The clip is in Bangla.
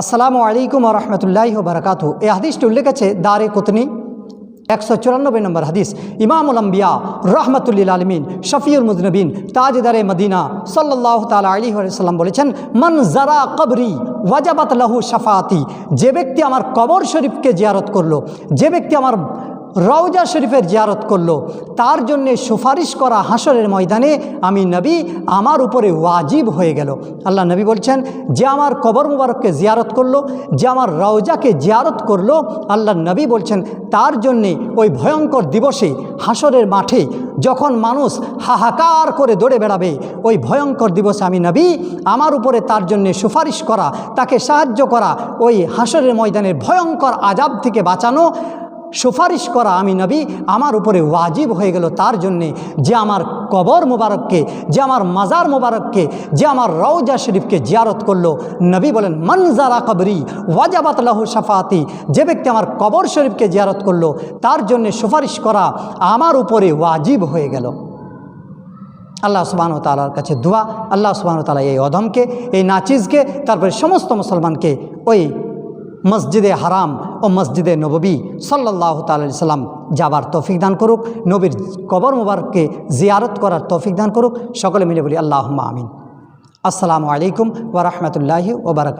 আসসালামু আলাইকুম রহমতুল্লাহ বারকাতু। এ হাদিসটি উল্লেখ আছে দারে কুতনি, একশো চুরানব্বই নম্বর হাদিস। ইমামুল আম্বিয়া রহমতুল্লিল আলমিন, শফিউল মুজনবিন, তাজদারে মদিনা সাল্লাহ তালা আলী সাল্লাম বলেছেন, মন জারা কবরি ওয়াজাবাত লাহু শফাতি যে ব্যক্তি আমার কবর শরীফকে জিয়ারত করল, যে ব্যক্তি আমার রওজা শরীফের জিয়ারত করল। তার জন্যে সুপারিশ করা হাসরের ময়দানে আমি নবী আমার উপরে ওয়াজিব হয়ে গেল। আল্লাহ নবী বলছেন, যে আমার কবর মুবারককে জিয়ারত করল, যে আমার রওজাকে জিয়ারত করল, আল্লাহ নবী বলছেন, তার জন্যে ওই ভয়ঙ্কর দিবসে হাসরের মাঠে যখন মানুষ হাহাকার করে দৌড়ে বেড়াবে, ওই ভয়ঙ্কর দিবসে আমি নবী আমার উপরে তার জন্যে সুপারিশ করা, তাকে সাহায্য করা, ওই হাসরের ময়দানের ভয়ঙ্কর আজাব থেকে বাঁচানো সুপারিশ করা আমি নবী, আমার উপরে ওয়াজিব হয়ে গেল। তার জন্যে যে আমার কবর মোবারককে, যে আমার মাজার মোবারককে, যে আমার রওজা শরীফকে জিয়ারত করল। নবী বলেন মনজারা কবরি, ওয়াজাবাত লাহু সাফাতি যে ব্যক্তি আমার কবর শরীফকে জিয়ারত করল, তার জন্যে সুপারিশ করা আমার উপরে ওয়াজিব হয়ে গেল। আল্লাহ সুবাহন তালার কাছে দোয়া, আল্লাহ সুবাহন তালা এই অধমকে এই নাচিজকে, তারপরে সমস্ত মুসলমানকে ওই মসজিদে হারাম ও মসজিদে নববী সাল্লাহ তালি সাল্লাম যাবার তৌফিক দান করুক, নবীর কবর মুবারককে জিয়ারত করার তৌফিক দান করুক। সকলে মিলে বলি আল্লাহ আমিন। আসসালামু আলাইকুম ওরহমতুল্লাহি ওবরাক